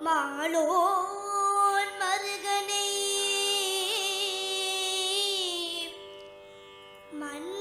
மாலோன் மருகனை. மன்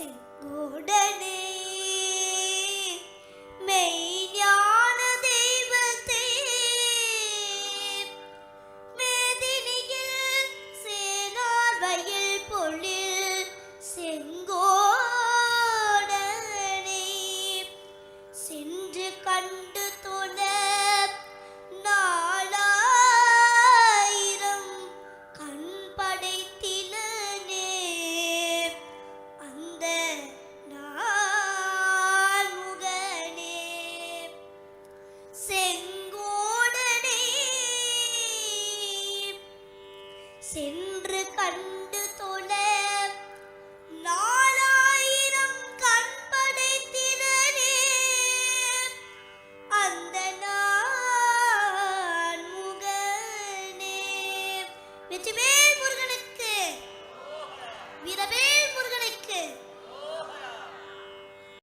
செங்கோடனே மெய்ஞான தெய்வத்தே மேதினியில் சேனார்வையில் பொழில் செங்கோடனே சென்று கண்டு சென்று கண்டு தொழ நாலாயிரம் கண் அந்த நான் முகனே. வெற்றிவேல் முருகனுக்கு. வீரவேல் முருகனுக்கு.